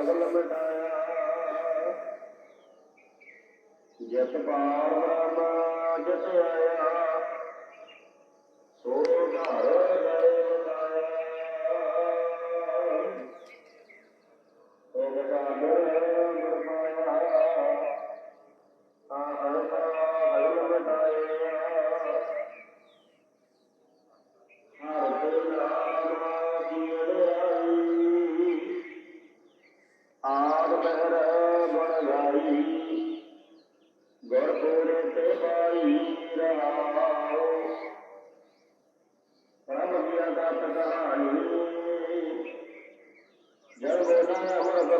ਅਗਲ ਮਿਟਾਇਆ ਜਿਤ ਪਾਰ ਬ੍ਰਹਮ ਜਿਤ ਆਇਆ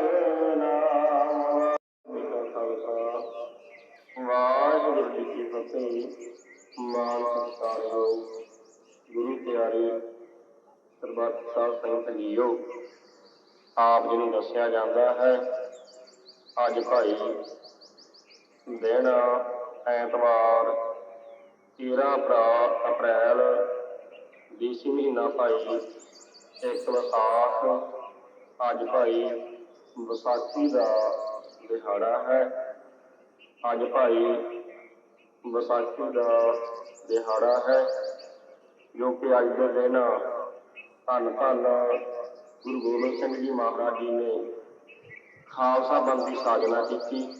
ਵਾਹਿਗੁਰੂ ਜੀ ਵਾਹਿਗੁਰੂ ਜੀ ਕੀ ਫਤਿਹ। ਮਾਨ ਸਤਿਕਾਰਯੋਗ ਗੁਰੂ ਪਿਆਰੇ ਸਰਬੱਤ ਸਾਧ ਸੰਗਤ ਜੀਓ, ਆਪ ਜੀ ਨੂੰ ਦੱਸਿਆ ਜਾਂਦਾ ਹੈ, ਅੱਜ ਭਾਈ ਦਿਨ ਐਤਵਾਰ 13 ਅਪ੍ਰੈਲ ਅਪ੍ਰੈਲ ਦੇਸੀ ਮਹੀਨਾ ਭਾਈ ਇੱਕ ਵਿਸਾਖ ਅੱਜ ਭਾਈ ਵਿਸਾਖੀ ਦਾ ਦਿਹਾੜਾ ਹੈ। ਅੱਜ ਭਾਈ ਵਿਸਾਖੀ ਦਾ ਦਿਹਾੜਾ ਹੈ, ਜੋ ਕਿ ਅੱਜ ਦੇ ਦਿਨ ਧੰਨ ਧੰਨ ਗੁਰੂ ਗੋਬਿੰਦ ਸਿੰਘ ਜੀ ਮਹਾਰਾਜ ਜੀ ਨੇ ਖਾਲਸਾ ਪੰਥ ਦੀ ਸਾਜਨਾ ਕੀਤੀ।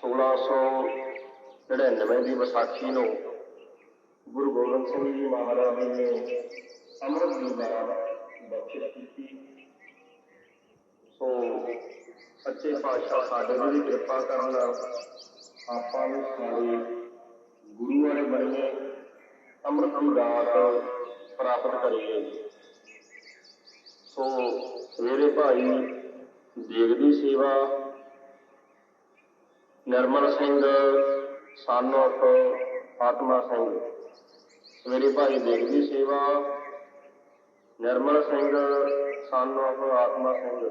1699 ਦੀ ਵਿਸਾਖੀ ਨੂੰ ਗੁਰੂ ਗੋਬਿੰਦ ਸਿੰਘ ਜੀ ਮਹਾਰਾਜ ਜੀ ਨੇ ਅੰਮ੍ਰਿਤ ਦੀ ਦਾਤ ਬਖਸ਼ਿਸ਼ ਕੀਤੀ ਸੋ ਸੱਚੇ ਪਾਤਸ਼ਾਹ ਸਾਡੇ ਤੇ ਵੀ ਕਿਰਪਾ ਕਰਨ ਆਪਾਂ ਨੂੰ ਸਾਰੇ ਗੁਰੂ ਵਾਲੇ ਬਣੀਏ ਅੰਮ੍ਰਿਤ ਦੀ ਦਾਤ ਪ੍ਰਾਪਤ ਕਰੀਏ। ਸੋ ਸਵੇਰੇ ਭਾਈ ਦੇਗ ਦੀ ਸੇਵਾ, ਨਿਰਮਲ ਸਿੰਘ, ਸਨ of ਆਤਮਾ ਸਿੰਘ। ਸਵੇਰੇ ਭਾਈ ਦੇਗ ਦੀ ਸੇਵਾ, ਨਿਰਮਲ ਸਿੰਘ, ਸਨ of ਆਤਮਾ ਸਿੰਘ।